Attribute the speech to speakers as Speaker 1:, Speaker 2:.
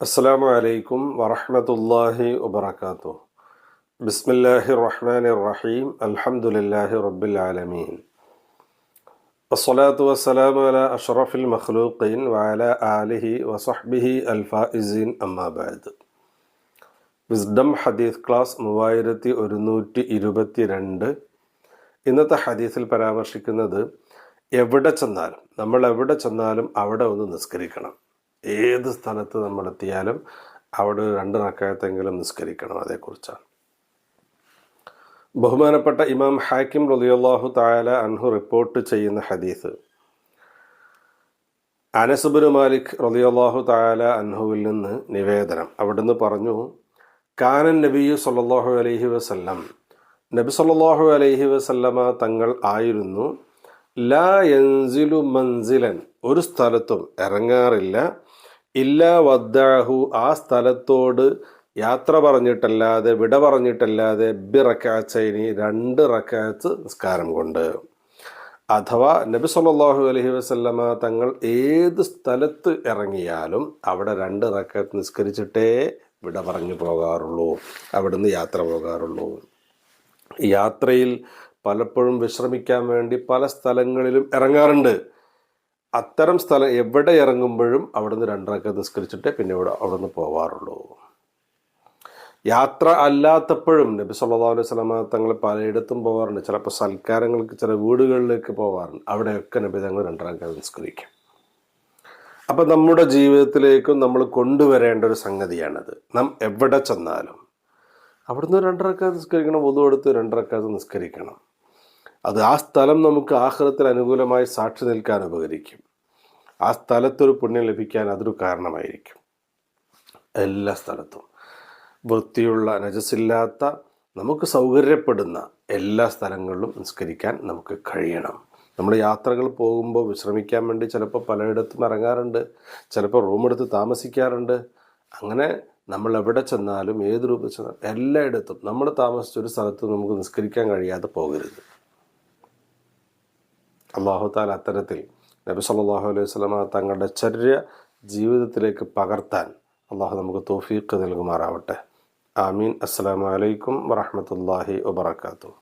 Speaker 1: السلام عليكم ورحمة الله وبركاته بسم الله الرحمن الرحيم الحمد لله رب العالمين الصلاة والسلام على أشرف المخلوقين وعلى آله وصحبه الفائزين أما بعد wisdom ഹദീസ് class മൂവായിരത്തി ഒരുന്നൂറ്റി ഇരുപത്തി രണ്ട് ഇന്നത്തെ ഹദീസിൽ പരാമർശിക്കുന്നത് എവിടെ ചെന്നാലും നമ്മൾ എവിടെ ചെന്നാലും അവിടെ ഒന്ന് നിസ്കരിക്കണം. ഏത് സ്ഥലത്ത് നമ്മൾ എത്തിയാലും അവിടെ രണ്ട് റക്കായത്തെങ്കിലും നിസ്കരിക്കണം അതേക്കുറിച്ചാണ്. ബഹുമാനപ്പെട്ട ഇമാം ഹാക്കിം റലിയല്ലാഹു തായാല അൻഹു റിപ്പോർട്ട് ചെയ്യുന്ന ഹദീസ്. അനസുബിന് മാലിക് റലിയല്ലാഹു തായാല അൻഹുവിൽ നിന്ന് നിവേദനം. അവിടുന്ന് പറഞ്ഞു കാനൻ നബിയു സല്ലാഹു അലൈഹി വസല്ലം. നബി സല്ലാഹു അലൈഹി വസല്ലമ തങ്ങൾ ആയിരുന്നു ലാ എൻസിലു മൻസിലൻ. ഒരു സ്ഥലത്തും ഇറങ്ങാറില്ല. ഇല്ല വദ്ദാഹു ആ സ്ഥലത്തോട് യാത്ര പറഞ്ഞിട്ടല്ലാതെ വിട പറഞ്ഞിട്ടല്ലാതെ ബി റക്കാച്ചൈനി രണ്ട് റക്കാച്ച് നിസ്കാരം കൊണ്ട്. അഥവാ നബി സല്ലാഹു അലഹി വസല്ലമ തങ്ങൾ ഏത് സ്ഥലത്ത് ഇറങ്ങിയാലും അവിടെ രണ്ട് റക്കാത്ത് നിസ്കരിച്ചിട്ടേ വിട പറഞ്ഞു പോകാറുള്ളൂ. അവിടുന്ന് യാത്ര പോകാറുള്ളൂ. യാത്രയിൽ പലപ്പോഴും വിശ്രമിക്കാൻ വേണ്ടി പല സ്ഥലങ്ങളിലും ഇറങ്ങാറുണ്ട്. അത്തരം സ്ഥലം എവിടെ ഇറങ്ങുമ്പോഴും അവിടുന്ന് രണ്ടരക്ക നിസ്കരിച്ചിട്ടേ പിന്നെ ഇവിടെ അവിടുന്ന് പോവാറുള്ളൂ. യാത്ര അല്ലാത്തപ്പോഴും നബി സല്ലല്ലാഹു അലൈഹി വസല്ലമ തങ്ങൾ പലയിടത്തും പോകാറുണ്ട് ചിലപ്പോൾ സൽക്കാരങ്ങൾക്ക് ചില വീടുകളിലേക്ക് പോകാറുണ്ട് അവിടെയൊക്കെ നബി തങ്ങൾ രണ്ടരക്ക നിസ്കരിക്കും. അപ്പം നമ്മുടെ ജീവിതത്തിലേക്കും നമ്മൾ കൊണ്ടുവരേണ്ട ഒരു സംഗതിയാണത്. നാം എവിടെ ചെന്നാലും അവിടുന്ന് രണ്ടരക്കാത്ത് നിസ്കരിക്കണം ഒതു എടുത്ത് രണ്ടരക്കാത്ത് നിസ്കരിക്കണം. അത് ആ സ്ഥലം നമുക്ക് ആഹ്ലത്തിൽ അനുകൂലമായി സാക്ഷി നിൽക്കാൻ ഉപകരിക്കും. ആ സ്ഥലത്തൊരു പുണ്യം ലഭിക്കാൻ അതൊരു കാരണമായിരിക്കും. എല്ലാ സ്ഥലത്തും. വൃത്തിയുള്ള നജസില്ലാത്ത നമുക്ക് സൗകര്യപ്പെടുന്ന എല്ലാ സ്ഥലങ്ങളിലും നിസ്കരിക്കാൻ നമുക്ക് കഴിയണം. നമ്മൾ യാത്രകൾ പോകുമ്പോൾ വിശ്രമിക്കാൻ വേണ്ടി ചിലപ്പോൾ പലയിടത്തും ഇറങ്ങാറുണ്ട് ചിലപ്പോൾ റൂമെടുത്ത് താമസിക്കാറുണ്ട്. അങ്ങനെ നമ്മൾ എവിടെ ചെന്നാലും ഏത് രൂപത്തിൽ ചെന്നാലും എല്ലായിടത്തും നമ്മൾ താമസിച്ച ഒരു സ്ഥലത്ത് നമുക്ക് നിസ്കരിക്കാൻ കഴിയാതെ പോകരുത്. അള്ളാഹു താല അത്തരത്തിൽ നബി സല്ലല്ലാഹു അലൈഹി വസല്ലമ തങ്ങളുടെ ചര്യ ജീവിതത്തിലേക്ക് പകർത്താൻ അള്ളാഹു നമുക്ക് തോഫീക്ക് നൽകുമാറാവട്ടെ. ആമീൻ. അസ്സാം വലൈക്കും വറഹ്മത്തുള്ളാഹി വബറകാതുഹു.